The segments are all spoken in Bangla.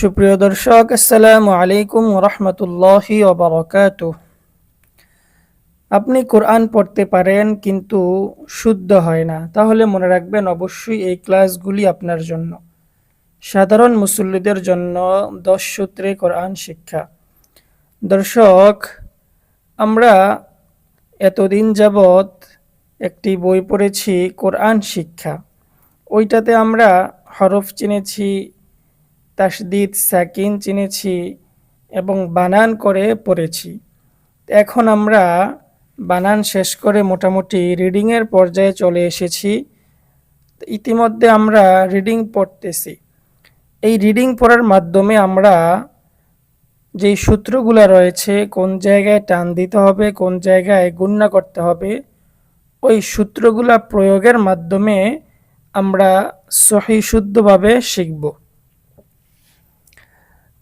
সুপ্রিয় দর্শক, আসসালামু আলাইকুম রহমতুল্লাহি ওবরাকাত আপনি কোরআন পড়তে পারেন কিন্তু শুদ্ধ হয় না। তাহলে মনে রাখবেন অবশ্যই এই ক্লাসগুলি আপনার জন্য। সাধারণ মুসল্লিদের জন্য দশ সূত্রে কোরআন শিক্ষা। দর্শক, আমরা এতদিন যাবৎ একটি বই পড়েছি, কোরআন শিক্ষা। ওইটাতে আমরা হরফ চিনেছি তাসদিদ, সাকিন চিনেছি এবং বানান করে পড়েছি। এখন আমরা বানান শেষ করে মোটামুটি রিডিংয়ের পর্যায়ে চলে এসেছি। ইতিমধ্যে আমরা রিডিং পড়তেছি। এই রিডিং পড়ার মাধ্যমে আমরা যেই সূত্রগুলো রয়েছে, কোন জায়গায় টান দিতে হবে, কোন জায়গায় গুণনা করতে হবে, ওই সূত্রগুলা প্রয়োগের মাধ্যমে আমরা সহি শুদ্ধভাবে শিখব।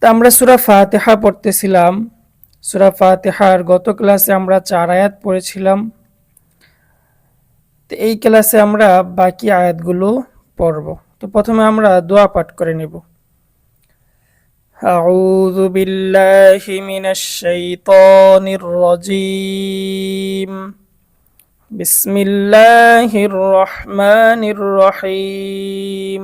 তা আমরা সুরা ফাতেহা পড়তেছিলাম সুরা ফাতেহার গত ক্লাসে আমরা চার আয়াত পড়েছিলাম তো এই ক্লাসে আমরা বাকি আয়াতগুলো পড়ব তো প্রথমে আমরা দোয়া পাঠ করে নেব أعوذ بالله من الشيطان الرجيم بسم الله الرحمن الرحيم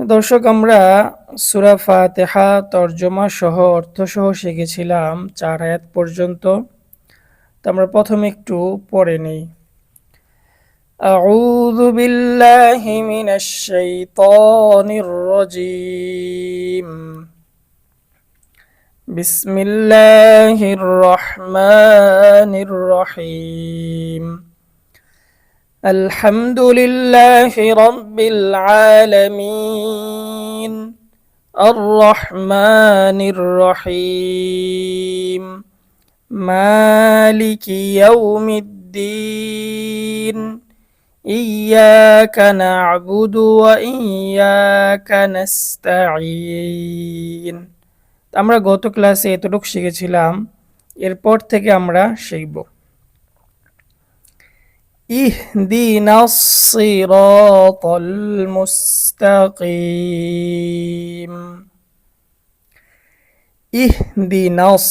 দর্শক আমরা সুরা ফাতেহা তর্জমা সহ অর্থ সহ শিখেছিলাম চার আয়াত পর্যন্ত তো আমরা প্রথমে একটু পড়ে নেই أعوذ بالله من الشيطان الرجيم بسم الله الرحمن الرحيم الحمد لله رب العالمين الرحمن الرحيم مالك يوم الدين إياك نعبد وإياك نستعين আমরা গত ক্লাসে এতটুকু শিখেছিলাম এরপর থেকে আমরা শিখব اهدنا الصراط المستقيم ইহদিনাস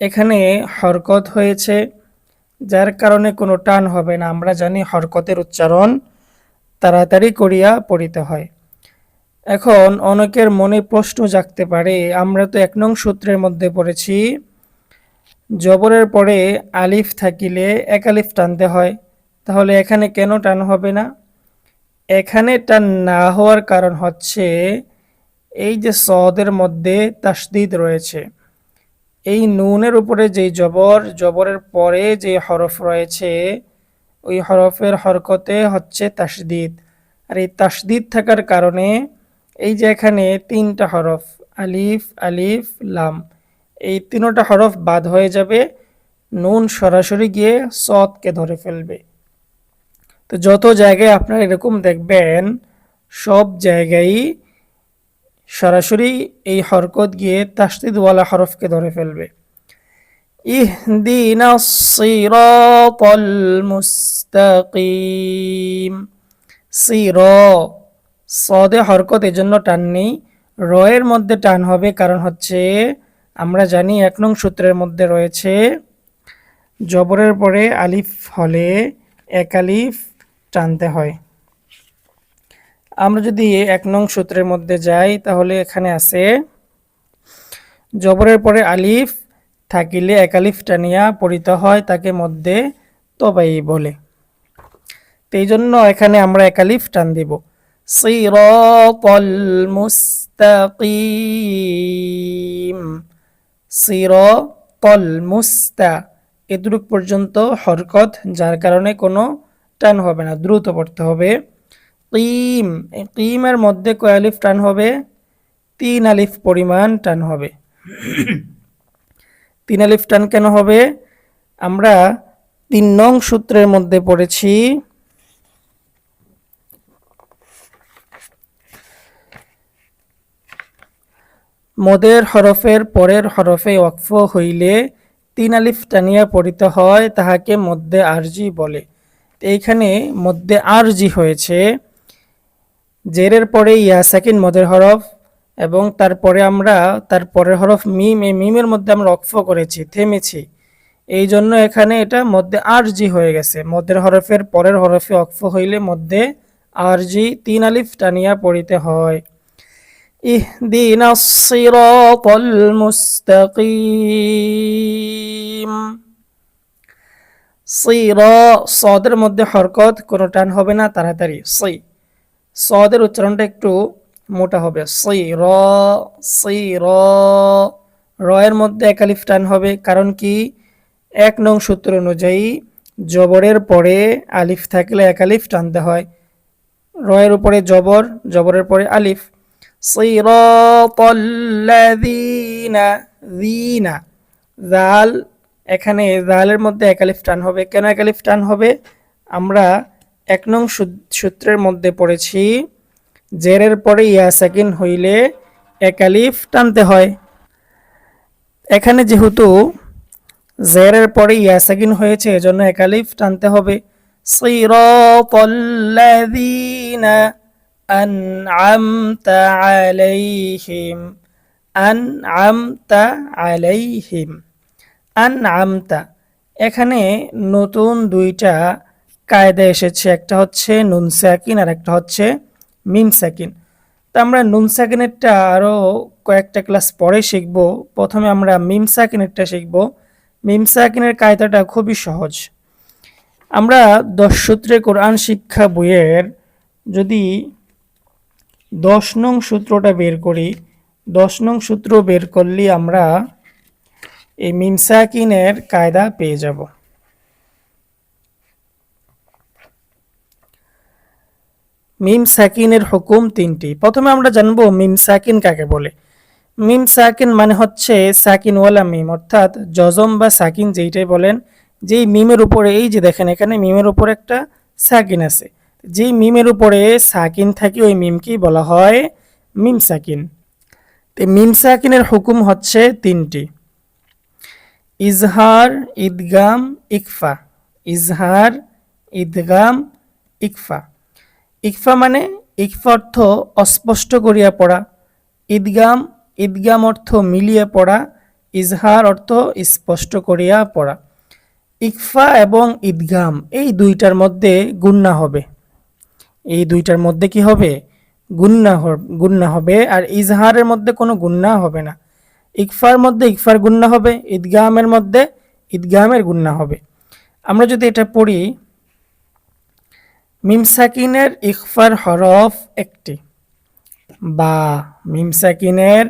এখানে হরকত হয়েছে যার কারণে কোনো টান হবে না আমরা জানি হরকতের উচ্চারণ তাড়াতাড়ি করিয়া পড়িতে হয় এখন অনেকের মনে প্রশ্ন জাগতে পারে আমরা তো এক নং সূত্রের মধ্যে পড়েছি জবরের পরে আলিফ থাকিলে এক আলিফ টানতে হয়, তাহলে এখানে কেন টান হবে না? এখানে টান না হওয়ার কারণ হচ্ছে এই যে সদের মধ্যে তাসদিদ রয়েছে। এই নুনের উপরে যে জবর, জবরের পরে যে হরফ রয়েছে, ওই হরফের হরকতে হচ্ছে তাসদিদ। আর এই তাসদিদ থাকার কারণে এই যে এখানে তিনটা হরফ, আলিফ আলিফ, লাম এই তিনোটা হরফ বাদ হয়ে যাবে। নুন সরাসরি গিয়ে সৎকে ধরে ফেলবে। তো যত জায়গায় আপনারা এরকম দেখবেন, সব জায়গায় সরাসরি এই হরকত গিয়ে তাস্তিদওয়ালা হরফকে ধরে ফেলবে। ইহদিনা সির, সদে হরকত এজন্য টান নেই। রয়ের মধ্যে টান হবে কারণ হচ্ছে আমরা জানি এক নং সূত্রের মধ্যে রয়েছে, জবরের পরে আলিফ হলে এক আলিফ টানতে হয়। আমরা যদি এক নং সূত্রের মধ্যে যাই, তাহলে এখানে আছে, জবরের পরে আলিফ থাকিলে এক আলিফ টানিয়া পড়িত হয় তাকে মধ্যে তবাই বলে। এই জন্য এখানে আমরা এক আলিফ টান দিব। সিরাতাল মুস্তাকিম। সিরাতাল মুস্তা এতটুক পর্যন্ত হরকত, যার কারণে কোনো টান হবে না, দ্রুত পড়তে হবে। কিম কিমের মধ্যে কয় আলিফ টান হবে? তিন আলিফ পরিমাণ টান হবে। তিন আলিফ টান কেন হবে? আমরা তিন নং সূত্রের মধ্যে পড়েছি মদের হরফের পরের হরফে ওয়াকফ হইলে তিন আলিফ টানিয়া পড়িতে হয়, তাহাকে মধ্যে আরজি বলে। এইখানে মধ্যে আরজি হয়েছে। জেরের পরে ইয়া সেকেন্ড মদের হরফ এবং তারপরে আমরা তার পরের হরফ মিম, এই মিমের মধ্যে আমরা অক্ফ করেছি, থেমেছি। এই জন্য এখানে এটা মধ্যে আরজি হয়ে গেছে। মধ্যের হরফের পরের হরফে অক্ফ হইলে মধ্যে আরজি তিন আলিফ টানিয়া পড়িতে হয়। اهدنا الصراط المستقيم সিরা সদের মধ্যে হরকত কোনো টান হবে না তাড়াতাড়ি সই সদের উচ্চারণটা একটু মোটা হবে সই র সই র রয়ের মধ্যে একালিফ টান হবে কারণ কি এক নং সূত্র অনুযায়ী জবরের পরে আলিফ থাকলে একালিফ টানতে হয় রয়ের উপরে জবর জবরের পরে আলিফ যীনা জাল এখানে জালের মধ্যে একালিফ টান হবে। কেন একালিফ টান হবে? আমরা এক নং সূত্রের মধ্যে পড়েছি, জেরের পরে ইয়া সাকিন হইলে একালিফ টানতে হয়। এখানে যেহেতু জেরের পরে ইয়া সাকিন হয়েছে, এজন্য একালিফ টানতে হবে। সিরাতাল্লাযীনা أنعمت عليهم أنعمت عليهم أنعمت এখানে নতুন দুইটা কায়দা এসেছে একটা হচ্ছে নুন সাকিন আর একটা হচ্ছে মিম সাকিন তো আমরা নুন সাকিনেরটা আরও কয়েকটা ক্লাস পরে শিখব প্রথমে আমরা মিম সাকিনেরটা শিখব মিম সাকিনের কায়দাটা খুবই সহজ আমরা দশ সূত্রে কোরআন শিক্ষা বইয়ের যদি দশ নং সূত্রটা বের করি। দশ নং সূত্র বের করলে আমরা এই মিমসাকিনের কায়দা পেয়ে যাব। মিম সাকিনের হুকুম তিনটি। প্রথমে আমরা জানব মিম সাকিন কাকে বলে। মিম সাকিন মানে হচ্ছে সাকিনওয়ালা মিম, অর্থাৎ জজম বা সাকিন যেইটাই বলেন, যেই মিমের উপরে, এই যে দেখেন এখানে মিমের উপরে একটা সাকিন আছে। যে মিমের উপরে সাকিন থাকে, ওই মিমকেই বলা হয় মিম সাকিন। তো মিম সাকিনের হুকুম হচ্ছে তিনটি। ইজহার, ঈদগাম, ইকফা। ইজহার, ঈদগাম, ইকফা। ইকফা মানে ইকফা অর্থ অস্পষ্ট করিয়া পড়া। ঈদগাম ঈদগাম অর্থ মিলিয়ে পড়া। ইজহার অর্থ স্পষ্ট করিয়া পড়া। ইকফা এবং ঈদগাম এই দুইটার মধ্যে গুন্না হবে। এই দুইটার মধ্যে কি হবে? গুন্না গুন্না হবে। আর ইজহারের মধ্যে কোনো গুন্না হবে না। ইকফার মধ্যে ইকফার গুন্না হবে ঈদগামের মধ্যে ঈদগামের গুন্না হবে। আমরা যদি এটা পড়ি, মিমসাকিনের ইকফার হরফ একটি। বা, মিমসাকিনের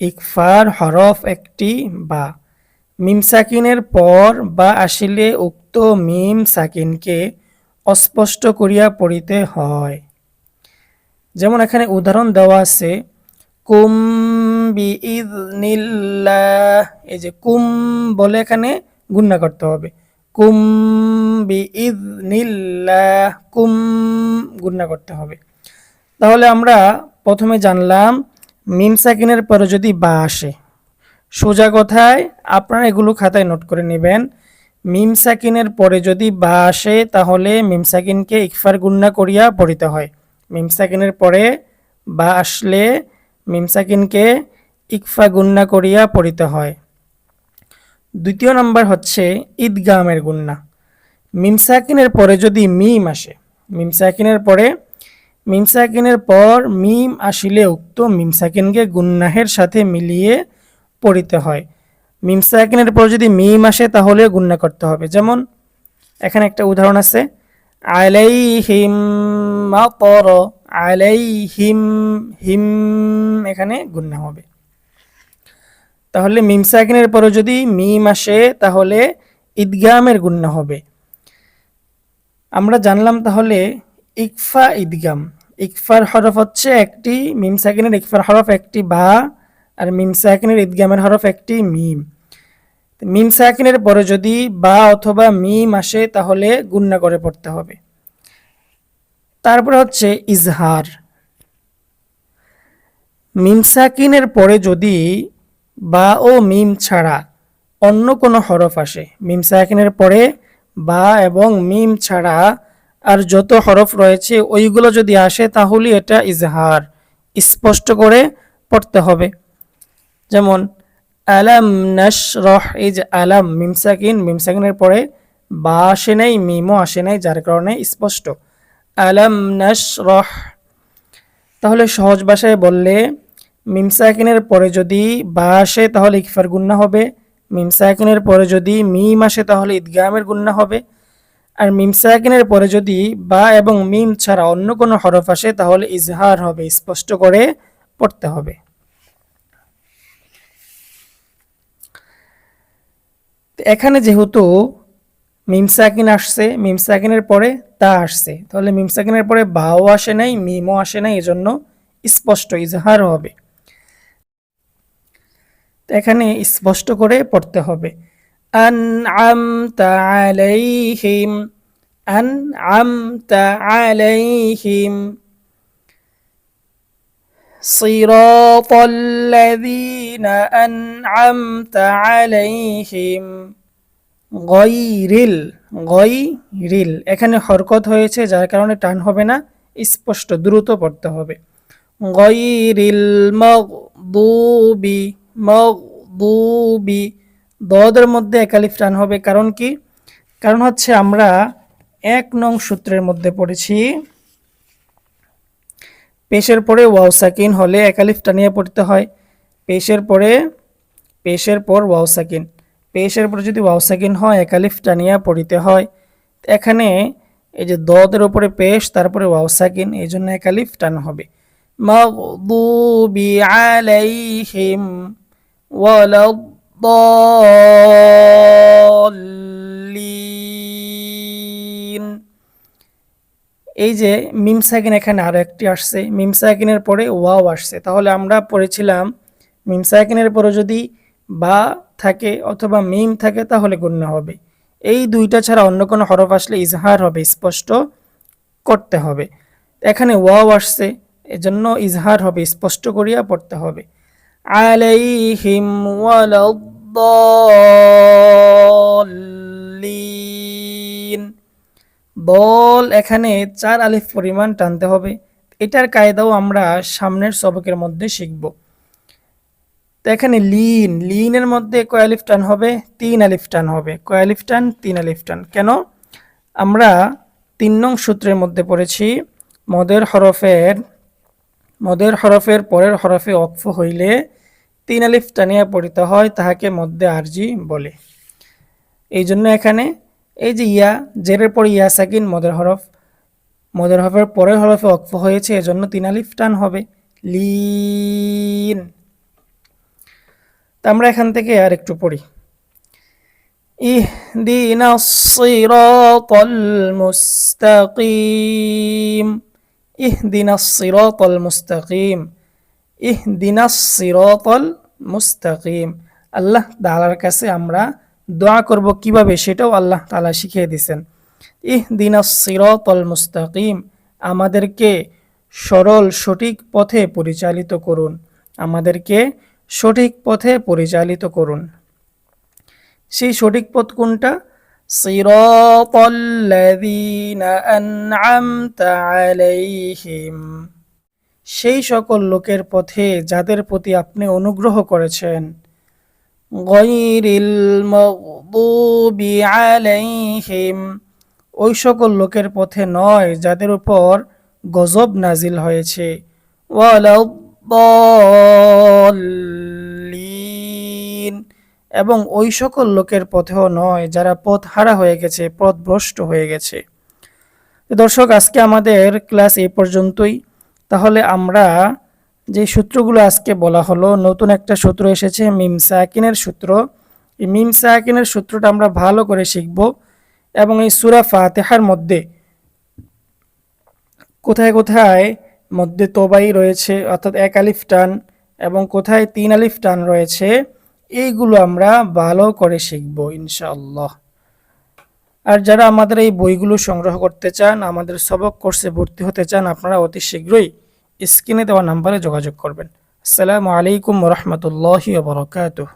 ইকফার হরফ একটি বা। মিমসাকিনের পর বা আসিলে উক্ত মিম সাকিনকে অস্পষ্ট করিয়া পড়িতে হয়। যেমন এখানে উদাহরণ দেওয়া আছে, কুম বি ইদনিল্লাহ এই যে কুম বলে এখানে গুন্না করতে হবে। কুম বি ইদনিল্লাহ কুম গুন্না করতে হবে। তাহলে আমরা প্রথমে জানলাম, মিম সাকিনের পরে যদি বা আসে, সোজা কথায় আপনারা এগুলো খাতায় নোট করে নেবেন। মিম সাকিনের পরে যদি বা আসে, তাহলে মিম সাকিনকে ইকফার গুন্না করিয়া পড়িতে হয়। মিম সাকিনের পরে বা আসলে মিম সাকিনকে ইকফা গুন্না করিয়া পড়িতে হয়। দ্বিতীয় নম্বর হচ্ছে ঈদগামের গুন্না। মিম সাকিনের পরে যদি মিম আসে, মিম সাকিনের পরে, মিম সাকিনের পর মিম আসিলে উক্ত মিম সাকিনকে গুন্নাহের সাথে মিলিয়ে পড়িতে হয়। মিম সাকিনের পর যদি মিম আসে তাহলে গুন্না করতে হবে। যেমন, এখানে একটা উদাহরণ আছে, আলাইহিম মাতর, আলাইহিম হিম এখানে গুন্না হবে। তাহলে মিম সাকিনের পরে যদি মিম আসে, তাহলে ঈদগামের গুন্না হবে। আমরা জানলাম তাহলে ইকফা ঈদগাম। ইকফার হরফ হচ্ছে একটি, মিম সাকিনের ইকফার হরফ একটি বা আর মিম সাকিনের ঈদগামের হরফ একটি মিম। মিম সাকিনের পরে যদি বা অথবা মিম আসে, তাহলে গুন্না করে পড়তে হবে। তারপরে হচ্ছে ইজহার। মিম সাকিনের পরে যদি বা ও মিম ছাড়া অন্য কোনো হরফ আসে, মিম পরে বা এবং মিম ছাড়া আর যত হরফ রয়েছে, ওইগুলো যদি আসে, তাহলে এটা ইজহার। স্পষ্ট করে পড়তে হবে। যেমন, আলাম নাশরহ এই যে আলাম মিম সাকিন মিম পরে বা আসে নাই, মিমও আসে নাই, যার কারণে স্পষ্ট। আলাম নাশরহ তাহলে সহজ ভাষায় বললে মিম সাকিনের পরে যদি বা আসে তাহলে ইকফার গুন্না হবে মিম সাকিনের পরে যদি মিম আসে তাহলে ঈদগামের গুন্না হবে। আর মিম সাকিনের পরে যদি বা এবং মিম ছাড়া অন্য কোনো হরফ আসে তাহলে ইজহার হবে, স্পষ্ট করে পড়তে হবে। তো এখানে যেহেতু মিম সাকিন আসছে মিম সাকিনের পরে তা আসছে, তাহলে মিম সাকিনের পরে বাও আসে নাই, মিমও আসে নাই, এজন্য স্পষ্ট ইজহার হবে। তো এখানে স্পষ্ট করে পড়তে হবে। আন আমতা আলাইহিম আন আমতা আলাইহিম। صراط الذين أنعمت عليهم গয়রিল গয়রিল এখানে হরকত হয়েছে যার কারণে টান হবে না স্পষ্ট দ্রুত পড়তে হবে গয়রিল মগদুবি মগদুবি দদের মধ্যে একালিফ টান হবে কারণ কি কারণ হচ্ছে আমরা এক নং সূত্রের মধ্যে পড়েছি পেশের পরে ওয়াও সাকিন হলে একালিফ টানিয়ে পড়তে হয়। পেশের পরে, পেশের পর ওয়াও সাকিন পেশের পরে যদি ওয়াও সাকিন হয় একালিফ টানিয়া পড়িতে হয়। এখানে এই যে দদের উপরে পেশ, তারপরে ওয়াও সাকিন এই জন্য একালিফ টান হবে। মাগদুবি আলাইহিম এই যে মিম এখানে আরও একটি আসছে। মিম সাকিনের পরে ওয়াও আসছে। তাহলে আমরা পড়েছিলাম মিম সাকিনের পরে যদি বা থাকে অথবা মিম থাকে তাহলে গণ্য হবে। এই দুইটা ছাড়া অন্য কোনো হরফ আসলে ইজহার হবে, স্পষ্ট করতে হবে। এখানে ওয়াও আসছে, এজন্য ইজহার হবে, স্পষ্ট করিয়া পড়তে হবে। আলাইহিম ওয়ালাদ্দাল্লিন। বল, এখানে চার আলিফ পরিমাণ টানতে হবে। এটার কায়দাও আমরা সামনের সবকের মধ্যে শিখব। তো এখানে লিন, লিনের মধ্যে কয় আলিফ টান হবে? তিন আলিফ টান হবে। কয় আলিফ টান? তিন আলিফ টান। কেন? আমরা তিন নং সূত্রের মধ্যে পড়েছি, মদের হরফের মদের হরফের পরের হরফে অক্ফ হইলে তিন আলিফ টানিয়া পড়িতে হয়, তাহাকে মধ্যে আরজি বলে। এই জন্য এখানে এই যে ইয়া জেরের পর ইয়া সাকিন মদের হরফ মদের হরফের পরের হরফে অক্ফ হয়েছে এজন্য তিন আলিফ টান হবে লিন তা আমরা এখান থেকে আর একটু পড়ি اهدنا الصراط المستقيم اهدنا الصراط المستقيم اهدنا الصراط المستقيم আল্লাহ তাআলার কাছে আমরা দোয়া করব কীভাবে সেটাও আল্লাহ তালা শিখিয়ে দিয়েছেন। ইহদিনা সিরাতাল মুস্তাকিম, আমাদেরকে সরল সঠিক পথে পরিচালিত করুন। আমাদেরকে সঠিক পথে পরিচালিত করুন। সেই সঠিক পথ কোনটা? আলাইহিম। সেই সকল লোকের পথে যাদের প্রতি আপনি অনুগ্রহ করেছেন গয়রিল মগদুবি আলাইহিম। ওই সকল লোকের পথে নয় যাদের উপর গজব নাজিল হয়েছে। এবং ওই সকল লোকের পথেও নয় যারা পথ হারা হয়ে গেছে পথভ্রষ্ট হয়ে গেছে। দর্শক, আজকে আমাদের ক্লাস এই পর্যন্তই। তাহলে আমরা যে সূত্রগুলো আজকে বলা হলো, নতুন একটা সূত্র এসেছে মিম সাকিনের সূত্র। এই মিম সাকিনের সূত্রটা আমরা ভালো করে শিখব এবং এই সুরা ফাতেহার মধ্যে কোথায় কোথায় মধ্যে তোবাই রয়েছে, অর্থাৎ এক আলিফ টান এবং কোথায় তিন আলিফ টান রয়েছে, এইগুলো আমরা ভালো করে শিখব ইনশাআল্লাহ। আর যারা আমাদের এই বইগুলো সংগ্রহ করতে চান, আমাদের সবক কোর্সে ভর্তি হতে চান, আপনারা অতি শীঘ্রই স্ক্রিনে দেওয়া নাম্বারে যোগাযোগ করবেন। আসসালামু আলাইকুম রহমতুল্লাহি বরকাতুহ।